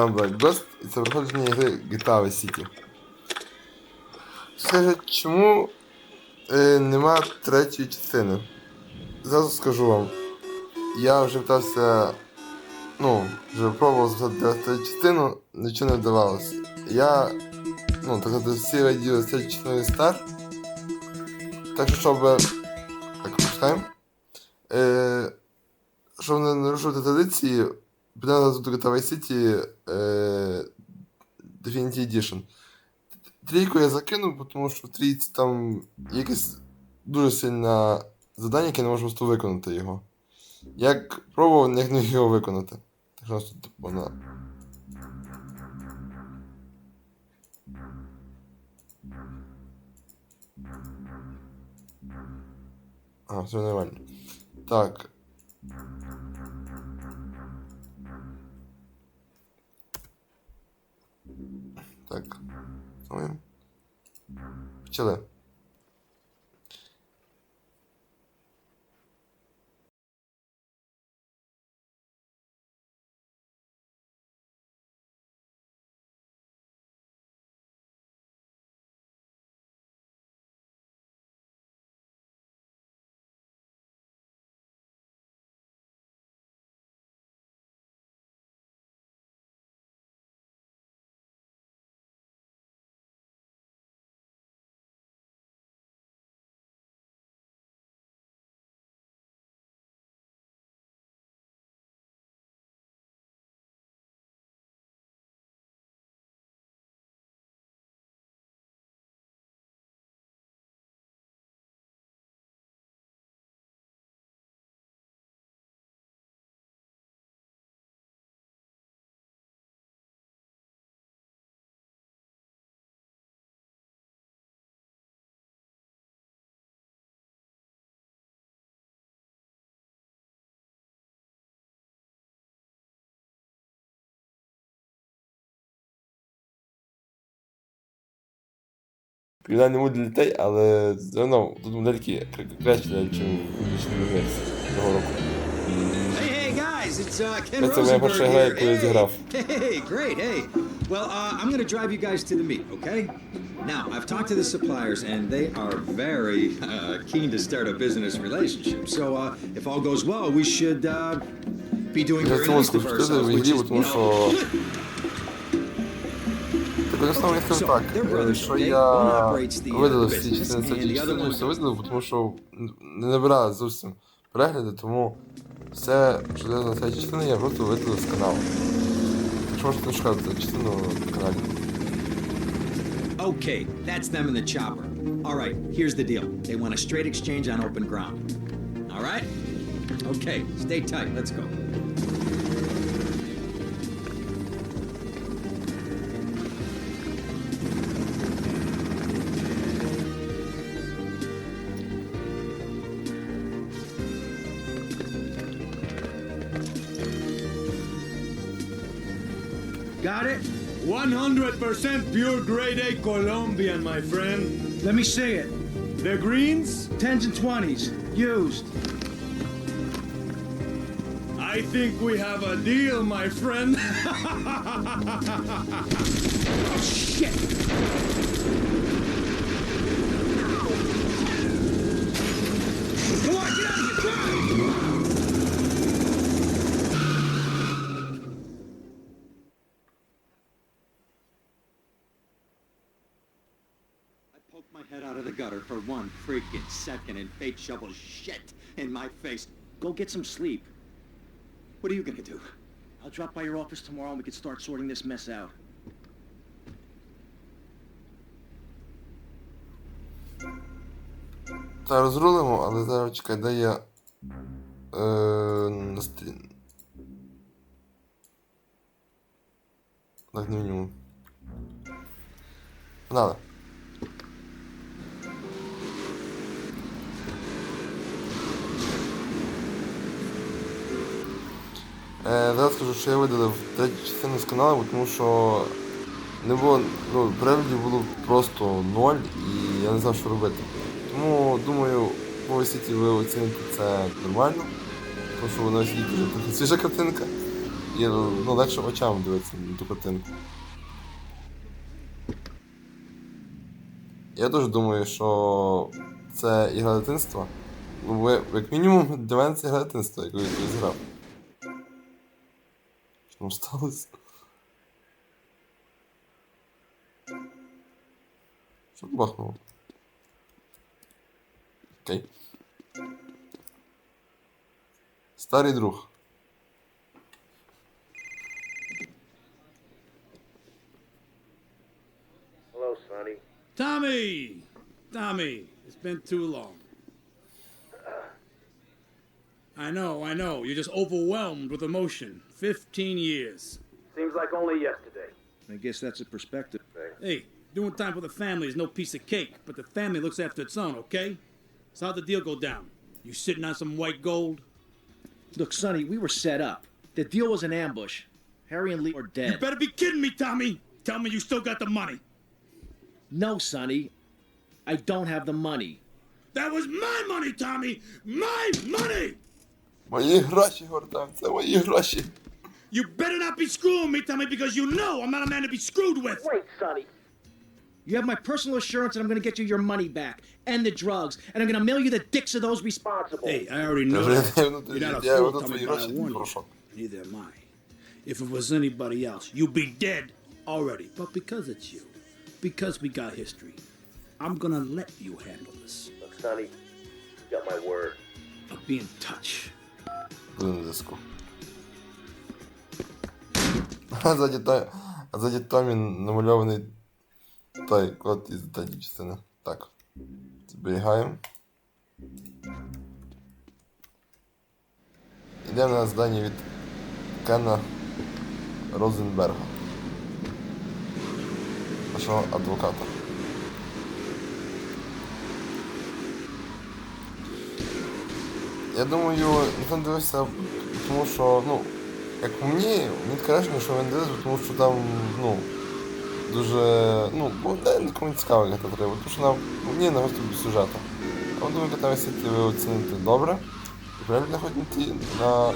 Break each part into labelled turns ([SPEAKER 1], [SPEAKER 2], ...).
[SPEAKER 1] Вами Black Ghost і це проходження гри GTA Vice City. Скажіть, чому е, нема третьої частини? Зразу скажу вам. Я вже питався. Ну, вже пробував записати третю частину, нічого не вдавалося. Я. Ну, так сказати, всі з третьої частини стар. Так що, щоб. Так, починаємо. Е, щоб не нарушувати традиції, Vice City е, Definitive Edition. Трійку я закинув, тому що в трійці там якесь дуже сильне завдання, яке не можу просто виконати його. Як пробував, не міг його виконати. Так що тут типу, вона. А, все нормально. Так. Так. Почали. Вона не буде для дітей, але все одно тут модельки кра- краще, ніж в версії цього року.
[SPEAKER 2] Hey, hey, guys, it's uh, Ken
[SPEAKER 1] Це моя перша гра,
[SPEAKER 2] Rosenberg
[SPEAKER 1] яку я
[SPEAKER 2] here.
[SPEAKER 1] зіграв.
[SPEAKER 2] Hey, hey, great, hey. Well, uh, I'm gonna drive you guys to the meet, okay? Now, I've talked to the suppliers, and they are very uh, keen to start a business relationship. So, uh, if all goes well, we should uh, be doing
[SPEAKER 1] Я
[SPEAKER 2] very
[SPEAKER 1] цьому
[SPEAKER 2] nice of
[SPEAKER 1] скажу
[SPEAKER 2] ourselves,
[SPEAKER 1] в
[SPEAKER 2] which
[SPEAKER 1] ігрі,
[SPEAKER 2] is,
[SPEAKER 1] тому
[SPEAKER 2] you
[SPEAKER 1] що.
[SPEAKER 2] know,
[SPEAKER 1] Так я скажу так, е, що я видалив всі частини частини,
[SPEAKER 2] one
[SPEAKER 1] все видалив, тому що не набирали зовсім перегляди, тому все, що зв'язано з цією частиною, я просто видалив з каналу. Так що можете не шукати цю частину на каналі.
[SPEAKER 2] Okay, that's them in the chopper. All right, here's the deal. They want a straight exchange on open ground. All right? Okay, stay tight. Let's go.
[SPEAKER 3] Got it?
[SPEAKER 4] 100% pure grade A Colombian, my friend.
[SPEAKER 3] Let me see it.
[SPEAKER 4] The greens?
[SPEAKER 3] 10s and 20s. Used.
[SPEAKER 4] I think we have a deal, my friend.
[SPEAKER 3] Oh, shit! Come on, get out of here! Drive!
[SPEAKER 2] I poked my head out of the gutter for one freaking second and fate shovels shit in my face. Go get some sleep. What are you gonna do?
[SPEAKER 3] I'll drop by your office tomorrow and we can start sorting this mess out.
[SPEAKER 1] Та розрулимо, але зараз чекай, де я. Е, на стрін. Так, не меню. Надо. Зараз скажу, що я видалив третю частину з каналу, тому що не було, ну, переглядів було просто ноль і я не знав, що робити. Тому думаю, по освіті ви оціните це нормально, тому що воно освіті вже трохи свіжа картинка. І ну, легше очам дивитися на ту картинку. Я дуже думаю, що це ігра дитинства. Ну, ви, як мінімум, для мене це ігра дитинства, яку я колись. Що там сталося? Що бахнуло? Окей. Старий друг.
[SPEAKER 5] Hello, Sonny.
[SPEAKER 3] Tommy! Tommy, it's been too long. I know, I know. You're just overwhelmed with emotion. 15 years.
[SPEAKER 5] Seems like only yesterday.
[SPEAKER 2] I guess that's a perspective.
[SPEAKER 3] Hey, doing time for the family is no piece of cake, but the family looks after its own, okay? So how'd the deal go down? You sitting on some white gold?
[SPEAKER 6] Look, Sonny, we were set up. The deal was an ambush. Harry and Lee are dead.
[SPEAKER 3] You better be kidding me, Tommy! Tell me you still got the money.
[SPEAKER 6] No, Sonny. I don't have the money.
[SPEAKER 3] That was my money, Tommy! My money!
[SPEAKER 1] Мої гроші, Гордан, це мої гроші.
[SPEAKER 3] You better not be screwing me, Tommy, because you know I'm not a man to be screwed with!
[SPEAKER 5] Wait, Sonny.
[SPEAKER 6] You have my personal assurance that I'm going to get you your money back and the drugs, and I'm going to mail you the dicks of those responsible.
[SPEAKER 3] Hey, I already know
[SPEAKER 1] Вже
[SPEAKER 3] that.
[SPEAKER 1] я
[SPEAKER 3] You're
[SPEAKER 1] внутрі,
[SPEAKER 3] not a
[SPEAKER 1] я
[SPEAKER 3] fool,
[SPEAKER 1] внутрі
[SPEAKER 3] Tommy,
[SPEAKER 1] твої
[SPEAKER 3] but I
[SPEAKER 1] гроші,
[SPEAKER 3] warn you.
[SPEAKER 1] порошок.
[SPEAKER 3] Neither am I. If it was anybody else, you'd be dead already. But because it's you, because we got history, I'm gonna let you handle this.
[SPEAKER 5] Look, Sonny, you got my word.
[SPEAKER 3] I'll be in touch.
[SPEAKER 1] Буде на зв'язку. Ззаді, Томі намальований той код із третьої частини. Так. Зберігаємо. Йдемо на завдання від Кена Розенберга. Нашого адвоката. Я думаю, не дивився, тому що, ну, як по мені, таке враження, що він дивився, тому що там, ну, дуже, ну, нікому не цікаво, як це треба, тому що нам, мені на без сюжету. А думаю, там сіти ви оціните добре. І перегляд хоч на ті, на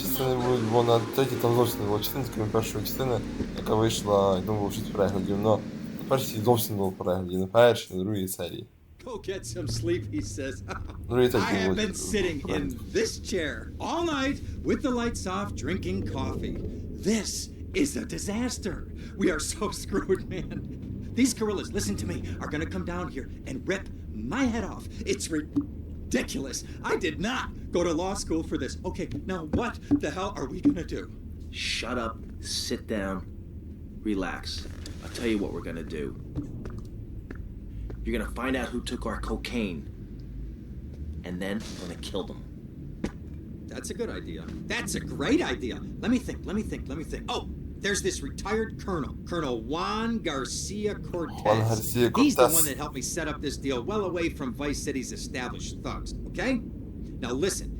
[SPEAKER 1] частини будуть, бо на третій там зовсім не було частини, крім першої частини, яка вийшла, я думаю, було 6 переглядів, але на першій зовсім не було переглядів, на першій, на другій серії.
[SPEAKER 2] Go get some sleep, he says. I have been sitting in this chair all night with the lights off drinking coffee. This is a disaster. We are so screwed, man. These gorillas, listen to me, are gonna come down here and rip my head off. It's ridiculous. I did not go to law school for this. Okay, now what the hell are we gonna do?
[SPEAKER 6] Shut up, sit down, relax. I'll tell you what we're gonna do. You're going to find out who took our cocaine, and then we're going to kill them.
[SPEAKER 2] That's a good idea. That's a great idea. Let me think, let me think, let me think. Oh, there's this retired colonel, Colonel Juan Garcia Cortez.
[SPEAKER 1] Juan Garcia
[SPEAKER 2] He's the one that helped me set up this deal well away from Vice City's established thugs, okay? Now listen,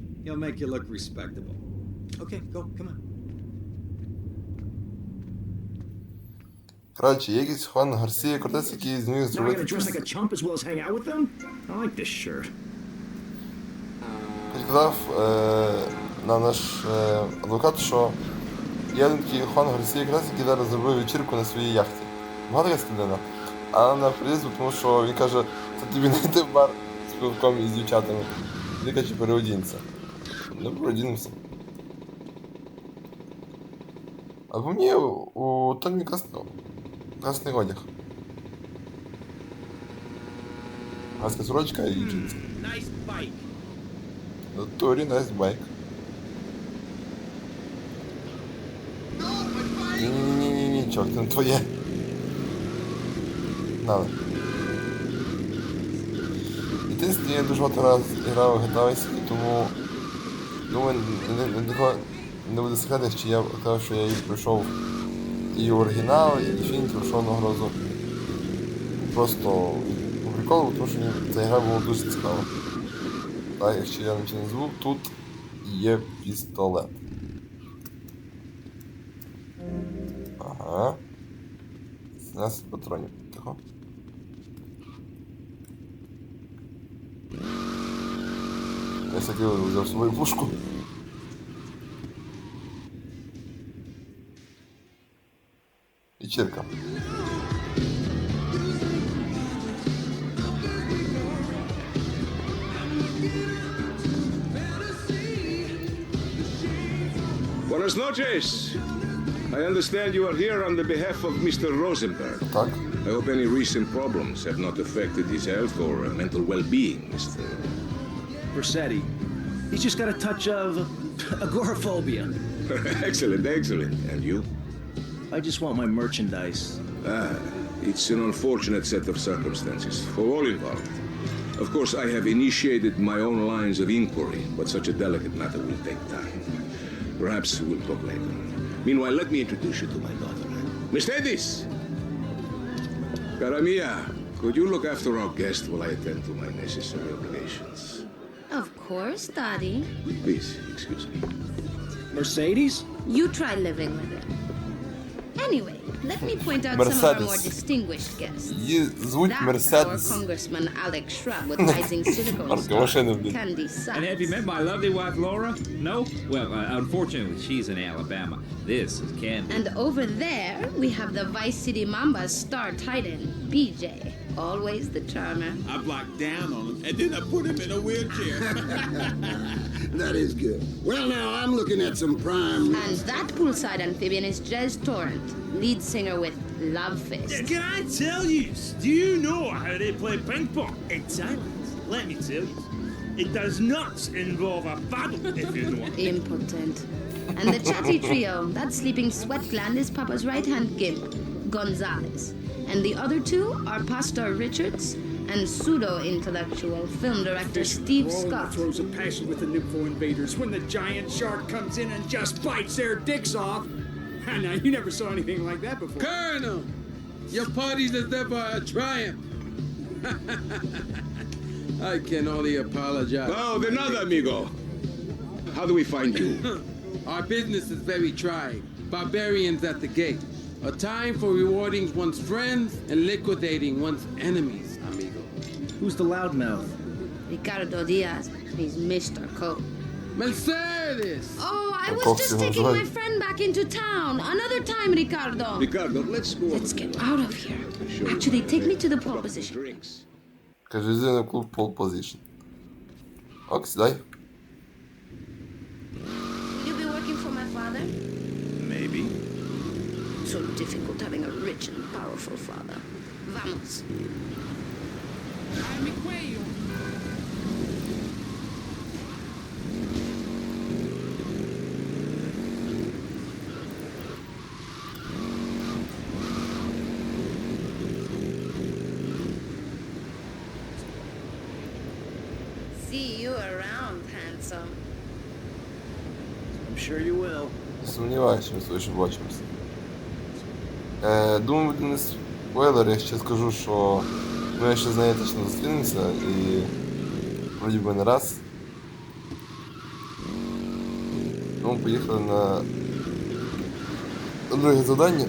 [SPEAKER 2] He'll make you look respectable. Okay, go, come on.
[SPEAKER 1] Коротше, є якийсь Хуан Гарсія Кортес, який зміг
[SPEAKER 6] Now I gotta
[SPEAKER 1] зробити
[SPEAKER 6] dress like a chump as well as hang out with them? I like this shirt.
[SPEAKER 1] Сказав е, нам наш е, адвокат, що є один такий Хуан Гарсія Кортес, який зараз зробив вечірку на своїй яхті. Багато така складена. А на приїзд, тому що він каже, це тобі не йти в бар з пивком і з дівчатами. Він каже, переодінься. Ну, переодінемося. А по мені у, у Томі красний, красний одяг. Краска сорочка і джинси.
[SPEAKER 6] Nice bike.
[SPEAKER 1] Торі nice байк. Ні-ні-ні-ні, чорт, це не твоє. Надо. В дитинстві я дуже багато раз грав в GTA Vice City, тому ні- не буде секрет, якщо я кажу, що я її пройшов і оригінал, і Infinity пройшов одного разу. Просто приколу, тому що ця гра була дуже цікава. Так, якщо я нічого не звук, тут є пістолет. Ага. 17 патронів. Тихо. Niestety wziął. I.
[SPEAKER 7] Buenas noches. I understand you are here on the behalf of Mr. Rosenberg.
[SPEAKER 1] Tak.
[SPEAKER 7] I hope any recent problems have not affected his health or uh, mental well-being, Mr.
[SPEAKER 6] Versetti. He's just got a touch of agoraphobia.
[SPEAKER 7] excellent, excellent. And you?
[SPEAKER 6] I just want my merchandise.
[SPEAKER 7] Ah, it's an unfortunate set of circumstances for all involved. Of course, I have initiated my own lines of inquiry, but such a delicate matter will take time. Perhaps we'll talk later. Meanwhile, let me introduce you to my daughter. Miss Edis! Cara mia, could you look after our guest while I attend to my necessary obligations?
[SPEAKER 8] Of course, Daddy.
[SPEAKER 7] Please, excuse me.
[SPEAKER 6] Mercedes?
[SPEAKER 8] You try living with it. Anyway, let me point out some of our more
[SPEAKER 1] Mercedes.
[SPEAKER 8] distinguished guests.
[SPEAKER 1] Її звуть
[SPEAKER 8] That's our
[SPEAKER 1] Мерседес.
[SPEAKER 8] Congressman Alex Shrub with rising silicone
[SPEAKER 1] Марка
[SPEAKER 8] star.
[SPEAKER 1] машини, блін.
[SPEAKER 8] Candy
[SPEAKER 9] And have you met
[SPEAKER 8] Sides.
[SPEAKER 9] my lovely wife Laura? No? Well, uh, unfortunately, she's in Alabama. This is Candy.
[SPEAKER 8] And over there, we have the Vice City Mamba's star titan, BJ. Always the charmer.
[SPEAKER 3] I blocked down on him, and then I put him in a wheelchair.
[SPEAKER 10] That is good. Well, now I'm looking at some prime.
[SPEAKER 8] And that poolside amphibian is Jez Torrent, lead singer with Love Fist.
[SPEAKER 4] Can I tell you? Do you know how they play ping pong? in silent. Let me tell you. It does not involve a paddle, if you know what
[SPEAKER 8] Impotent. And the chatty trio, that sleeping sweat gland is Papa's right hand gimp, Gonzalez. And the other two are Pastor Richards and pseudo intellectual film director Steve Scott.
[SPEAKER 3] throws a passion with the Nympho invaders when the giant shark comes in and just bites their dicks off. Now, you never saw anything like that before.
[SPEAKER 11] Colonel, your party's as ever a triumph. I can only apologize.
[SPEAKER 7] Oh, de nada, amigo. How do we find you?
[SPEAKER 11] Our business is very trying. Barbarians at the gate. A time for rewarding one's friends and liquidating one's enemies, amigo.
[SPEAKER 6] Who's the loudmouth?
[SPEAKER 8] Ricardo Diaz, he's Mr. Coke.
[SPEAKER 11] Mercedes!
[SPEAKER 8] Oh, I
[SPEAKER 1] Coke
[SPEAKER 8] was just
[SPEAKER 1] sounds
[SPEAKER 8] taking my
[SPEAKER 1] right.
[SPEAKER 8] friend back into town. Another time, Ricardo.
[SPEAKER 7] Ricardo, let's go.
[SPEAKER 8] Let's get out of here. Actually, take me to the pole position.
[SPEAKER 7] Drinks.
[SPEAKER 1] Каже, йди на клуб Pole Position. Ок, сідай.
[SPEAKER 8] Will you be working for my father?
[SPEAKER 7] Maybe.
[SPEAKER 8] So difficult having a rich and powerful father. Vamos. See
[SPEAKER 6] sure you will.
[SPEAKER 1] Сумніваюся, ми з бачимося. Е, думаю, не спойлер, я ще скажу, що ми ще з нею точно зустрінемося і вроді би не раз. Ну, поїхали на друге завдання.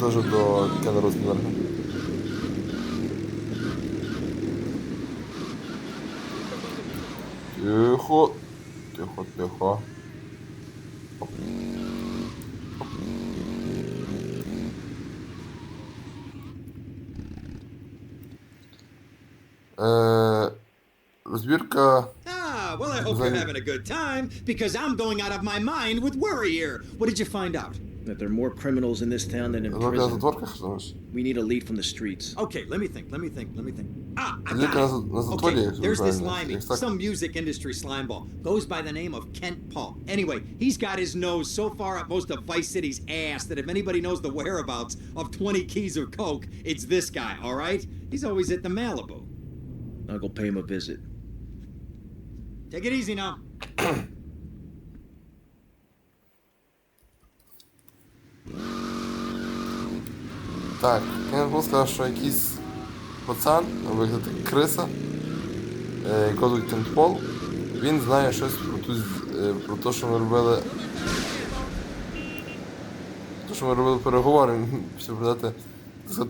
[SPEAKER 1] Теж до Кена Розенберга. Тихо. Тихо, тихо. Е, розбірка.
[SPEAKER 2] Ah, well, I hope you're
[SPEAKER 1] Right.
[SPEAKER 2] having a good time because I'm going out of my mind with worry here. What did you find out?
[SPEAKER 6] that there are more criminals in this town than in prison. We need a lead from the streets.
[SPEAKER 2] Okay, let me think, let me think, let me think. Ah, I got it. Okay, there's this
[SPEAKER 1] slimy,
[SPEAKER 2] some music industry slimeball. Goes by the name of Kent Paul. Anyway, he's got his nose so far up most of Vice City's ass that if anybody knows the whereabouts of 20 keys of coke, it's this guy, all right? He's always at the Malibu.
[SPEAKER 6] I'll go pay him a visit.
[SPEAKER 2] Take it easy now.
[SPEAKER 1] Так, Кеннет сказав, що якийсь пацан, вигляд як криса, е, якого звуть Кентпол, він знає щось про, ту, е, про те, що ми робили. То, що ми робили переговори, хотів продати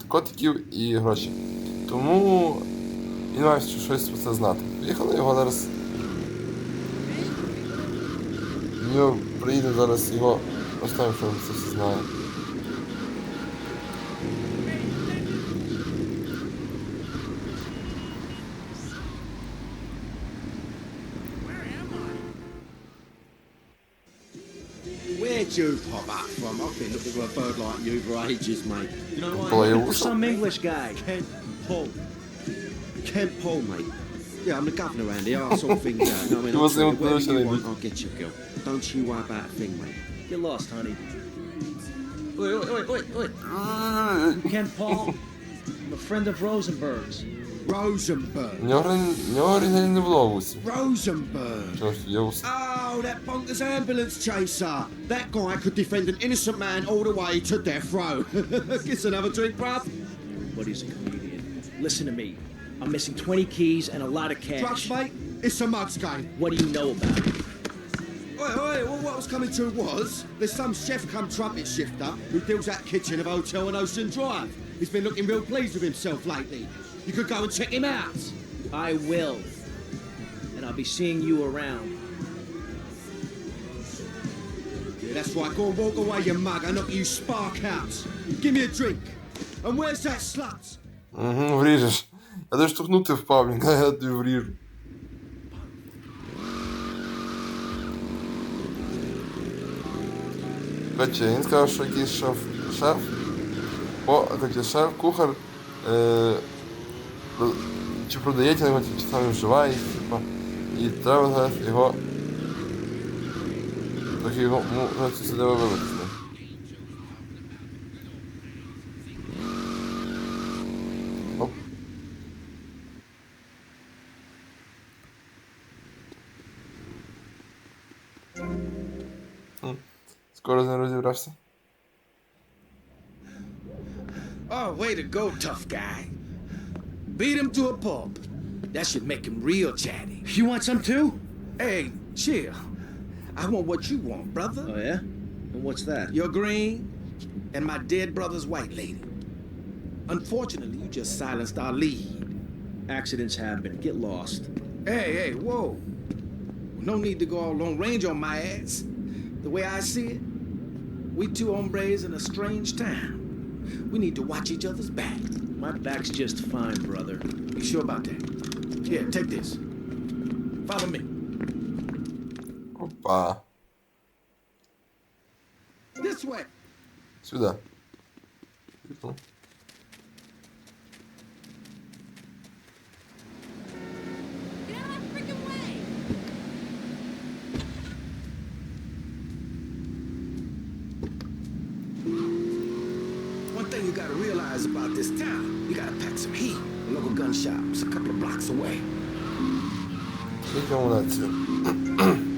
[SPEAKER 1] котиків і гроші. Тому він має щось про це знати. Поїхали його зараз. В нього приїде зараз його останнім, що він це все знає.
[SPEAKER 12] did you pop up from? I've been looking for a bird like you for ages, mate. You know what?
[SPEAKER 1] Boils.
[SPEAKER 12] Some English guy. Kent Paul. Kent Paul, mate. Yeah, I'm the governor around here. I sort things out. No, I mean, I'll, you, you want, I'll get you, girl. Don't you worry about a thing, mate.
[SPEAKER 6] You're lost, honey. Wait, wait, wait, wait, wait. Kent Paul. I'm a friend of Rosenberg's.
[SPEAKER 12] Rosenberg.
[SPEAKER 1] You're in, you're in the
[SPEAKER 12] Rosenberg.
[SPEAKER 1] Just,
[SPEAKER 12] you're that bonkers ambulance chaser. That guy could defend an innocent man all the way to death row. Get another drink, bruv.
[SPEAKER 6] But he's a comedian. Listen to me. I'm missing 20 keys and a lot of cash.
[SPEAKER 12] Drugs, mate? It's a mugs game.
[SPEAKER 6] What do you know about it?
[SPEAKER 12] Oi, oi, well, what I was coming to was there's some chef come trumpet shifter who deals that kitchen of Hotel and Ocean Drive. He's been looking real pleased with himself lately. You could go and check him out.
[SPEAKER 6] I will. And I'll be seeing you around.
[SPEAKER 12] That's right. Go and walk away, you mug. I knock you spark out. Give me a drink. And where's that slut?
[SPEAKER 1] Угу, вріжеш. Я даже штовхнути впав, блін, а я тобі вріжу. Короче, він сказав, що якийсь шеф, шеф, о, короче, шеф, кухар, е, чи продає ті його, чи сам вживає, типа, і треба зараз його, Mu Skoro?
[SPEAKER 11] Oh, way to go, tough guy. Beat him to a pulp. That should make him real chatty.
[SPEAKER 12] You want some too?
[SPEAKER 11] Hey, chill. I want what you want, brother.
[SPEAKER 6] Oh, yeah? And what's that?
[SPEAKER 11] Your green and my dead brother's white lady. Unfortunately, you just silenced our lead.
[SPEAKER 6] Accidents happen. Get lost.
[SPEAKER 11] Hey, hey, whoa. No need to go all long range on my ass. The way I see it, we two hombres in a strange town. We need to watch each other's back.
[SPEAKER 6] My back's just fine, brother.
[SPEAKER 11] You sure about that? Here, take this. Follow me.
[SPEAKER 1] Опа.
[SPEAKER 11] This way.
[SPEAKER 1] Сюда. Пішов.
[SPEAKER 11] One thing you gotta realize about this town, you gotta pack some heat. The local gun shop's a couple of blocks away.
[SPEAKER 1] Скільки амуніції? Так.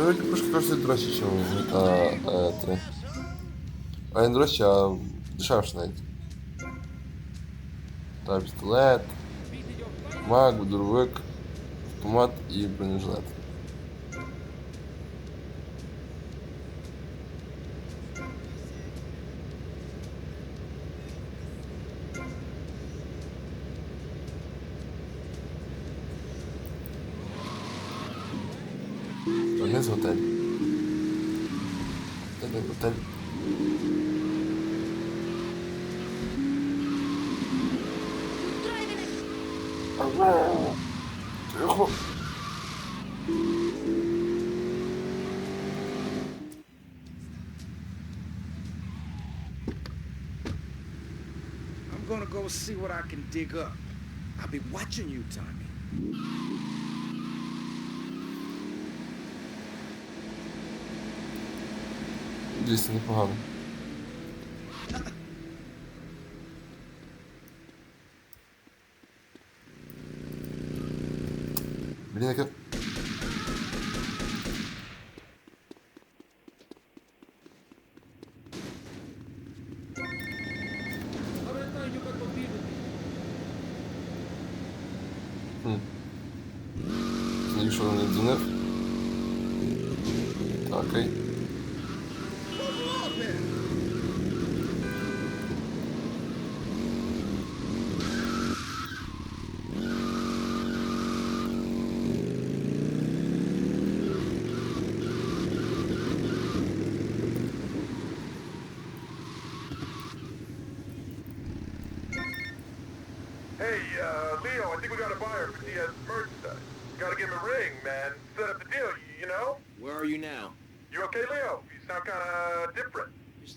[SPEAKER 1] Це вроді трошки коштує дорожче, ніж GTA 3. А не дорожче, а дешевше навіть. Та пістолет, маг, дробовик, автомат і бронежилет. hotel. Hotel, hotel.
[SPEAKER 11] I'm gonna go see what I can dig up. I'll be watching you, Tommy.
[SPEAKER 13] Blitzing machen. Bir
[SPEAKER 14] dakika.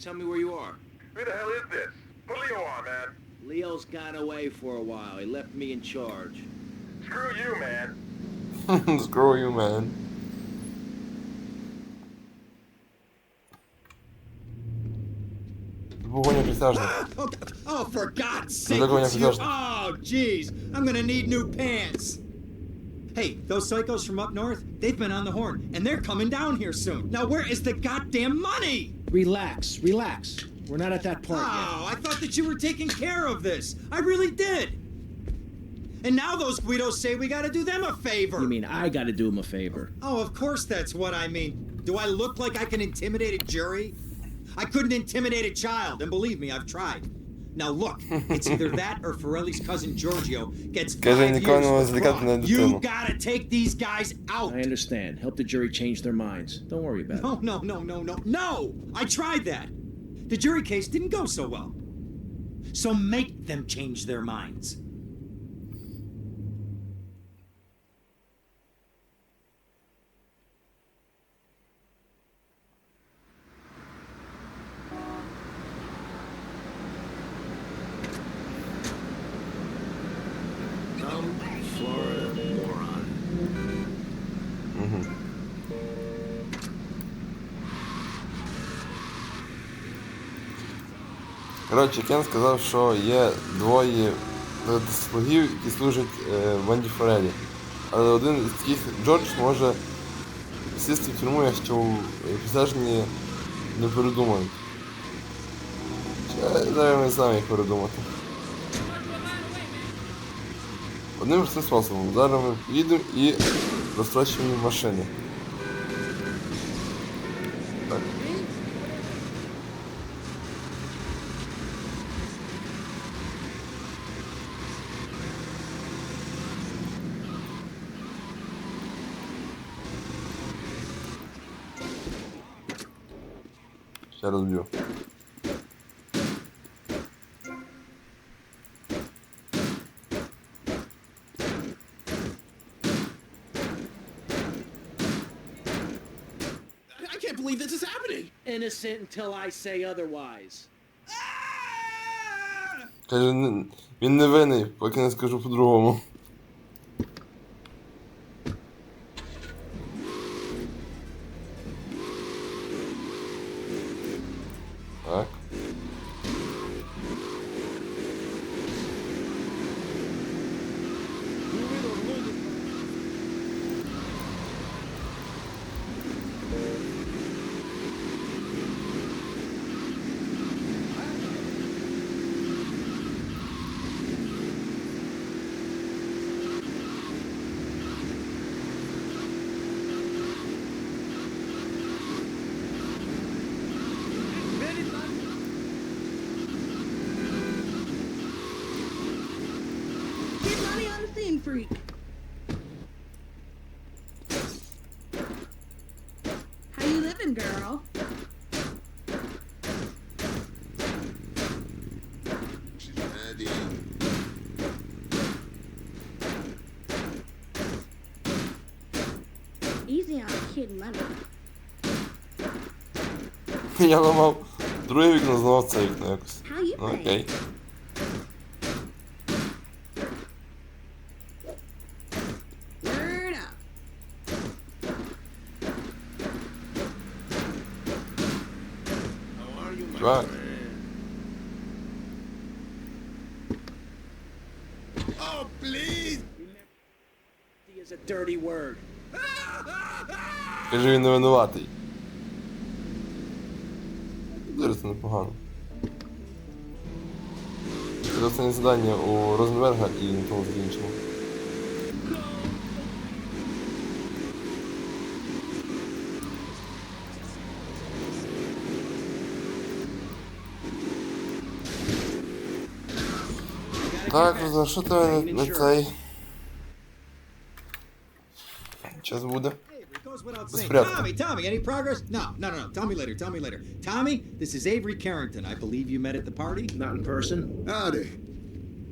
[SPEAKER 14] Tell me where you are.
[SPEAKER 13] Who the hell is this? Put Leo on, man.
[SPEAKER 14] Leo's gone away for a while. He left me in charge.
[SPEAKER 13] Screw you, man.
[SPEAKER 1] Screw you, man. Pogłonia pisarzna.
[SPEAKER 2] Oh, oh, for God's sake!
[SPEAKER 1] Dlatego nie
[SPEAKER 2] it's you. Oh, jeez, I'm gonna need new pants. Hey, those psychos from up north, they've been on the horn, and they're coming down here soon. Now, where is the goddamn money?
[SPEAKER 6] Relax, relax. We're not at that part yet.
[SPEAKER 2] Oh, I thought that you were taking care of this. I really did. And now those Guidos say we gotta do them a favor.
[SPEAKER 6] You mean I gotta do them a favor?
[SPEAKER 2] Oh, of course that's what I mean. Do I look like I can intimidate a jury? I couldn't intimidate a child, and believe me, I've tried. Now look, it's either that or Ferrelli's cousin Giorgio gets five years for. You gotta take these guys out.
[SPEAKER 6] I understand. Help the jury change their minds. Don't worry about no, it.
[SPEAKER 2] No, no, no, no, no. No! I tried that. The jury case didn't go so well. So make them change their minds.
[SPEAKER 1] Коротше, Кен сказав, що є двоє е, слугів, які служать е, Венді Форелі. Але один із таких Джордж може сісти в тюрму, якщо присяжні не передумають. Зараз ми знаємо, як передумати. Одним простим способом. Зараз ми поїдемо і розтрачуємо машини. Ще розб'ю.
[SPEAKER 15] I can't believe this is happening.
[SPEAKER 6] Innocent until I say otherwise.
[SPEAKER 1] Каже, «Н- він не винний, поки не скажу по-другому.
[SPEAKER 16] freak. How you living, girl?
[SPEAKER 12] Ready.
[SPEAKER 16] Easy on kid money.
[SPEAKER 1] Я ламав друге вікно, знову це вікно якось.
[SPEAKER 16] How you
[SPEAKER 1] Ну,
[SPEAKER 16] pay?
[SPEAKER 1] Окей.
[SPEAKER 16] Word
[SPEAKER 1] Каже, він не винуватий. Зараз це непогано. Це останнє завдання у Розенберга і на тому закінчимо. Так, за що на, на цей? Час буде.
[SPEAKER 2] Goes without saying.
[SPEAKER 1] put it out.
[SPEAKER 2] Tommy, Tommy, any progress? No, no, no, no. Tell me later. Tell me later. Tommy, this is Avery Carrington. I believe you met at the party.
[SPEAKER 6] Not in person.
[SPEAKER 10] Howdy.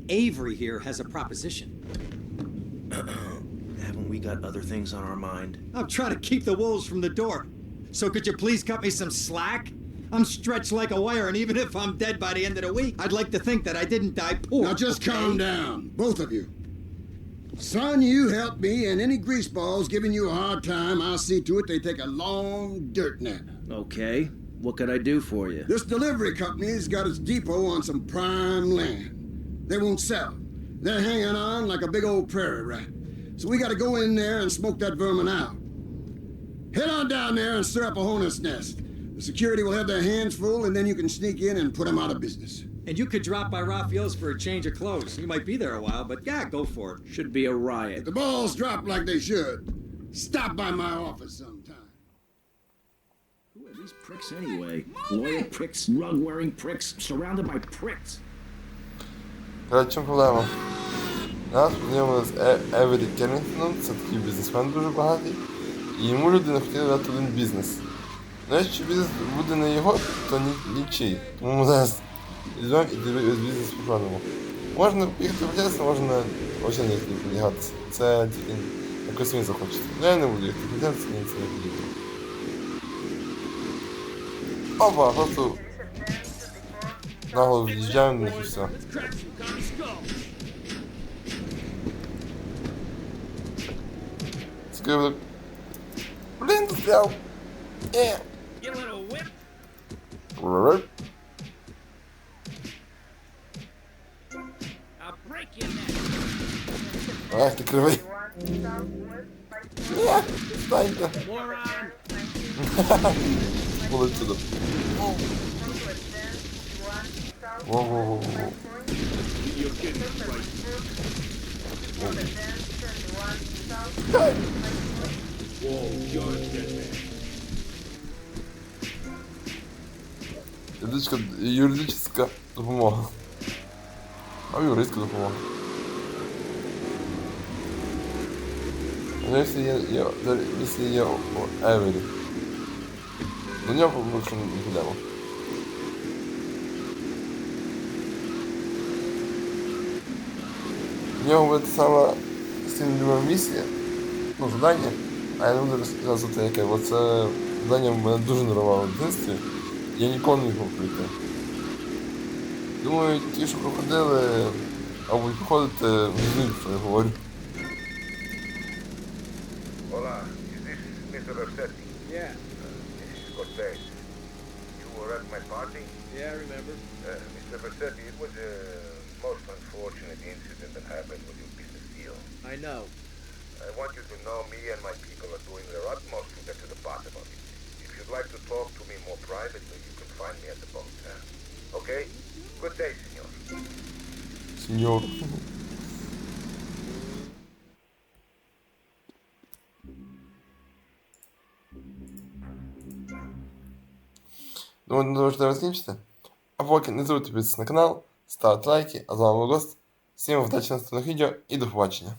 [SPEAKER 2] Avery here has a proposition.
[SPEAKER 6] Haven't we got other things on our mind?
[SPEAKER 2] I'm trying to keep the wolves from the door. So could you please cut me some slack? I'm stretched like a wire, and even if I'm dead by the end of the week, I'd like to think that I didn't die poor.
[SPEAKER 10] Now just
[SPEAKER 2] okay?
[SPEAKER 10] calm down, both of you. Son, you help me, and any greaseballs giving you a hard time, I'll see to it they take a long dirt nap.
[SPEAKER 6] Okay. What could I do for you?
[SPEAKER 10] This delivery company's got its depot on some prime land. They won't sell. They're hanging on like a big old prairie rat. So we gotta go in there and smoke that vermin out. Head on down there and stir up a hornet's nest. The security will have their hands full, and then you can sneak in and put them out of business.
[SPEAKER 2] And you could drop by Raphael's for a change of clothes. You might be there a while, but yeah, go for it.
[SPEAKER 6] Should be a
[SPEAKER 10] If
[SPEAKER 6] riot.
[SPEAKER 10] the balls drop like they should, stop by my office sometime.
[SPEAKER 6] Who are these pricks anyway? Lawyer pricks, rug wearing pricks, surrounded by pricks.
[SPEAKER 1] Коротше, в чому проблема? Нас познайомили з Е- Евері Керрінгтоном, це такий бізнесмен дуже багатий. І йому люди не хотіли дати один бізнес. Ну, якщо бізнес буде не його, то ні, нічий. Тому ми зараз візьмемо і бізнес покажемо. Можна їхати в можна взагалі не їхати підлягатися. Це тільки якось він захочете. Ну я не буду їхати в ні, це не поїду. Опа, просто наголо в'їжджаємо на них і все. Скажу, блін, застряв. Е. Рррр. Ах, ти кривий. Ні, встаньте. Були сюди. Во-во-во-во. Юридична, юридична допомога. А юристська допомога. Ну, якщо є, є, о, Евері. До нього лучше не підемо. В нього буде сама сильна місія, ну, завдання, а я не буду розказувати яке, бо це завдання мене дуже нервувало в дитинстві. Я ніколи не міг пройти. Думаю, ті, що проходили, або й проходите, розуміють, що я говорю.
[SPEAKER 5] Bachelor Selby.
[SPEAKER 11] Yeah.
[SPEAKER 5] Uh, Mrs. Cortez. You were at my party?
[SPEAKER 11] Yeah, I remember.
[SPEAKER 5] Uh, Mr. Versetti, it was a most unfortunate incident that happened with your business deal.
[SPEAKER 11] I know.
[SPEAKER 5] I want you to know me and my people are doing their utmost to get to the bottom of it. If you'd like to talk to me more privately, you can find me at the boat. Huh? Okay? Good day, senor.
[SPEAKER 1] Senor. Думаю, не можете розкінчити. А поки не забудьте підписатися на канал, ставити лайки, а з вами був Гост. Всім вдачі на наступних відео і до побачення.